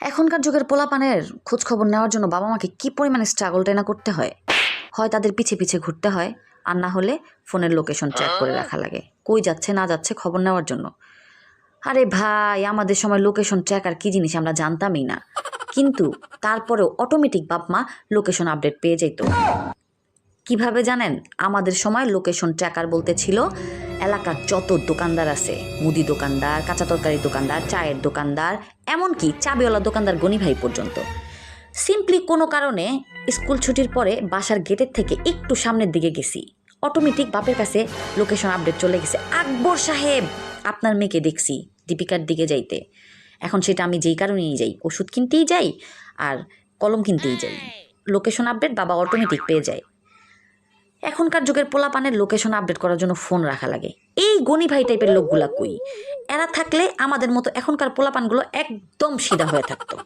এখনকার যুগের পোলাপানের খোঁজ খবর নেওয়ার জন্য বাবা মাকে কি পরিমাণে স্ট্রাগলটা না করতে হয়? হয় তাদের পিছে পিছে ঘুরতে হয়, আর না হলে ফোনের লোকেশন ট্র্যাক করে রাখা লাগে। কই যাচ্ছে, না যাচ্ছে খবর নেওয়ার জন্য। আরে ভাই, আমাদের সময় লোকেশন ট্র্যাকার কি জিনিস আমরা জানতামই না। কিন্তু তারপরেও অটোমেটিক বাপ মা লোকেশন আপডেট পেয়ে যেত। কীভাবে জানেন? আমাদের সময় লোকেশন ট্র্যাকার বলতে ছিল এলাকার যত দোকানদার আছে মুদি দোকানদার কাঁচা তরকারি দোকানদার চায়ের দোকানদার এমনকি চাবিওয়ালা দোকানদার গনি ভাই পর্যন্ত। সিম্পলি কোনো কারণে স্কুল ছুটির পরে বাসার গেটের থেকে একটু সামনের দিকে গেছি। অটোমেটিক বাপের কাছে লোকেশন আপডেট চলে গেছে। আকবর সাহেব আপনার মেয়েকে দেখছি দীপিকার দিকে যাইতে। এখন সেটা আমি যেই কারণেই যাই ওষুধ কিনতেই যাই আর কলম কিনতেই যাই। লোকেশন আপডেট বাবা অটোমেটিক পেয়ে যায়। এখনকার যুগের পোলাপানের লোকেশন আপডেট করার জন্য ফোন রাখা লাগে। এই গনি ভাই টাইপের লোকগুলা কই? এরা থাকলে আমাদের মতো এখনকার পোলাপানগুলো একদম সিধা হয়ে থাকতো।